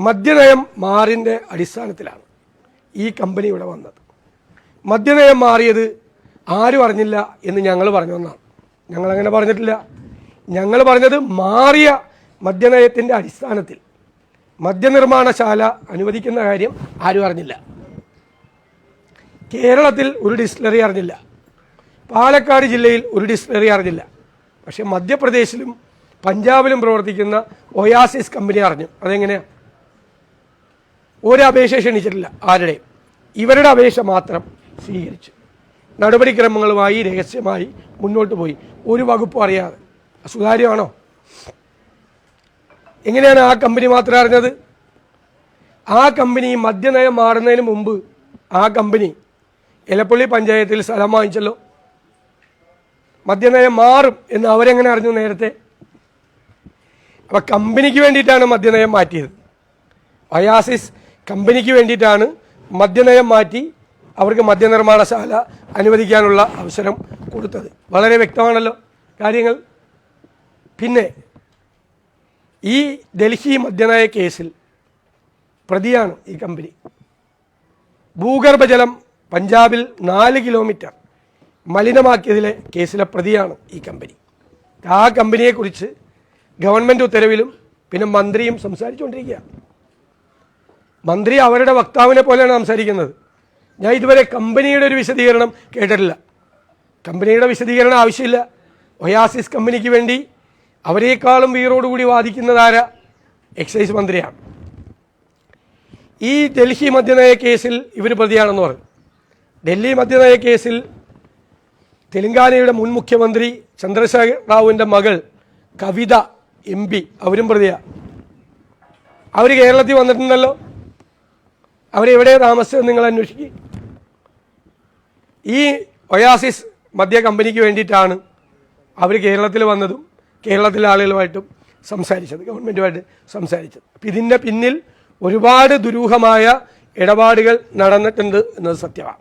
മദ്യനയം മാറിന്റെ അടിസ്ഥാനത്തിലാണ് ഈ കമ്പനി ഇവിടെ വന്നത്. മദ്യനയം മാറിയത് ആരും അറിഞ്ഞില്ല എന്ന് ഞങ്ങൾ പറഞ്ഞു എന്നാണ്. ഞങ്ങളങ്ങനെ പറഞ്ഞിട്ടില്ല. ഞങ്ങൾ പറഞ്ഞത് മാറിയ മദ്യനയത്തിന്റെ അടിസ്ഥാനത്തിൽ. മദ്യനിർമ്മാണശാല അനുവദിക്കുന്ന കാര്യം ആരും അറിഞ്ഞില്ല. കേരളത്തിൽ ഒരു ഡിസ്റ്റിലറി അറിഞ്ഞില്ല. പാലക്കാട് ജില്ലയിൽ ഒരു ഡിസ്റ്റിലറി അറിഞ്ഞില്ല. പക്ഷേ മധ്യപ്രദേശിലും പഞ്ചാബിലും പ്രവർത്തിക്കുന്ന ഒയാസിസ് കമ്പനി അറിഞ്ഞു. അതെങ്ങനെയാണ് ഒരു അപേക്ഷ ക്ഷണിച്ചിട്ടില്ല ആരുടെയും. ഇവരുടെ അപേക്ഷ മാത്രം സ്വീകരിച്ചു. നടപടിക്രമങ്ങളുമായി രഹസ്യമായി മുന്നോട്ട് പോയി. ഒരു വകുപ്പും അറിയാതെ. സുതാര്യമാണോ? എങ്ങനെയാണ് ആ കമ്പനി മാത്രം അറിഞ്ഞത്? ആ കമ്പനി മദ്യനയം മാറുന്നതിന് മുമ്പ് ആ കമ്പനി എലപ്പള്ളി പഞ്ചായത്തിൽ സ്ഥലം വാങ്ങിച്ചല്ലോ. മദ്യനയം മാറും എന്ന് അവരെങ്ങനെ അറിഞ്ഞു നേരത്തെ? അപ്പം കമ്പനിക്ക് വേണ്ടിയിട്ടാണ് മദ്യനയം മാറ്റിയത്. അയാസിസ് കമ്പനിക്ക് വേണ്ടിയിട്ടാണ് മദ്യനയം മാറ്റി അവർക്ക് മദ്യനിർമ്മാണശാല അനുവദിക്കാനുള്ള അവസരം കൊടുത്തത്. വളരെ വ്യക്തമാണല്ലോ കാര്യങ്ങൾ. പിന്നെ ഈ ഡൽഹി മദ്യനയ കേസിൽ പ്രതിയാണ് ഈ കമ്പനി. ഭൂഗർഭജലം പഞ്ചാബിൽ നാല് കിലോമീറ്റർ മലിനമാക്കിയതിലെ കേസിലെ പ്രതിയാണ് ഈ കമ്പനി. ആ കമ്പനിയെക്കുറിച്ച് ഗവൺമെന്റ് ഉത്തരവിലും പിന്നെ മന്ത്രിയും സംസാരിച്ചുകൊണ്ടിരിക്കുകയാണ്. മന്ത്രി അവരുടെ വക്താവിനെ പോലെയാണ് സംസാരിക്കുന്നത്. ഞാൻ ഇതുവരെ കമ്പനിയുടെ ഒരു വിശദീകരണം കേട്ടിട്ടില്ല. കമ്പനിയുടെ വിശദീകരണം ആവശ്യമില്ല. ഒയാസിസ് കമ്പനിക്ക് വേണ്ടി അവരെക്കാളും വീറോടുകൂടി വാദിക്കുന്നതാര? എക്സൈസ് മന്ത്രിയാണ്. ഈ ഡൽഹി മദ്യനയ കേസിൽ ഇവർ പ്രതിയാണെന്ന് പറഞ്ഞു. ഡൽഹി മദ്യനയ കേസിൽ തെലങ്കാനയുടെ മുൻ മുഖ്യമന്ത്രി ചന്ദ്രശേഖർ റാവുവിന്റെ മകൾ കവിത എം പി അവരും പ്രതിയാണ് അവർ കേരളത്തിൽ വന്നിട്ടുണ്ടല്ലോ. അവരെവിടെ താമസിച്ചത് നിങ്ങൾ അന്വേഷിക്കുക ഈ ഒയാസിസ് മദ്യ കമ്പനിക്ക് വേണ്ടിയിട്ടാണ് അവർ കേരളത്തിൽ വന്നതും കേരളത്തിലെ ആളുകളുമായിട്ടും സംസാരിച്ചത് ഗവൺമെന്റുമായിട്ട് സംസാരിച്ചത്. ഇതിന്റെ പിന്നിൽ ഒരുപാട് ദുരൂഹമായ ഇടപാടുകൾ നടന്നിട്ടുണ്ട് എന്നത് സത്യമാണ്.